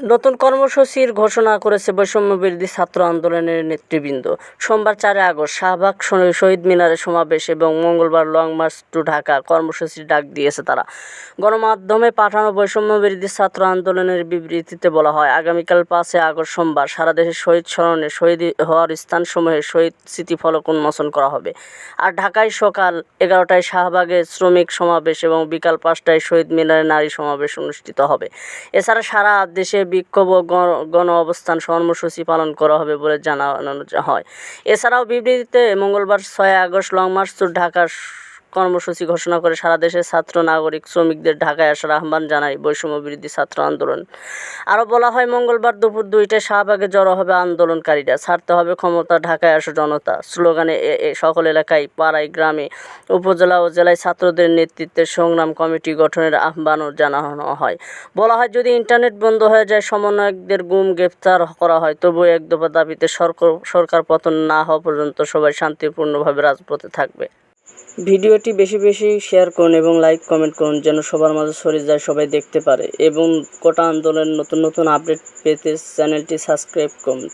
নতুন কর্মসূচির ঘোষণা করেছে বৈষম্য বিরোধী ছাত্র আন্দোলনের নেতৃবৃন্দ। সোমবার চারই আগস্ট শাহবাগ শহীদ মিনারে সমাবেশ এবং মঙ্গলবার লং মার্চ টু ঢাকা কর্মসূচির ডাক দিয়েছে তারা। গণমাধ্যমে পাঠানো বৈষম্য বিরোধী ছাত্র আন্দোলনের বিবৃতিতে বলা হয়, আগামীকাল পাঁচই আগস্ট সোমবার সারা দেশে শহীদ স্মরণে শহীদ হওয়ার স্থানসমূহে শহীদ স্মৃতিফলক উন্মোচন করা হবে। আর ঢাকায় সকাল এগারোটায় শাহবাগে শ্রমিক সমাবেশ এবং বিকাল পাঁচটায় শহীদ মিনারে নারী সমাবেশ অনুষ্ঠিত হবে। এছাড়া সারা দেশে বিক্ষোভ ও গণ- অবস্থান কর্মসূচি পালন করা হবে বলে জানানো হয়। এছাড়াও বিবৃতিতে মঙ্গলবার ছয় আগস্ট লং মার্চ টু ঢাকার কর্মসূচি ঘোষণা করে সারা দেশের ছাত্র, নাগরিক, শ্রমিকদের ঢাকায় আসার আহ্বান জানায় বৈষম্য বিরোধী ছাত্র আন্দোলন। আরও বলা হয়, মঙ্গলবার দুপুর দুইটায় শাহবাগে জড়ো হবে আন্দোলনকারীরা। ছাড়তে হবে ক্ষমতা, ঢাকায় আসা জনতা। স্লোগানে সকল এলাকায় পাড়ায় গ্রামে, উপজেলা ও জেলায় ছাত্রদের নেতৃত্বে সংগ্রাম কমিটি গঠনের আহ্বানও জানানো হয়। বলা হয়, যদি ইন্টারনেট বন্ধ হয়ে যায়, সমন্বয়কদের গুম গ্রেপ্তার করা হয়। তবুও এক দফা দাবিতে সরকার সরকার পতন না হওয়া পর্যন্ত সবাই শান্তিপূর্ণভাবে রাজপথে থাকবে। ভিডিওটি বেশি বেশি শেয়ার করুন এবং লাইক, কমেন্ট করুন যেন সবার মাঝে ছড়িয়ে যায়, সবাই দেখতে পারে। এবং কোটা আন্দোলনের নতুন নতুন আপডেট পেতে চ্যানেলটি সাবস্ক্রাইব করুন।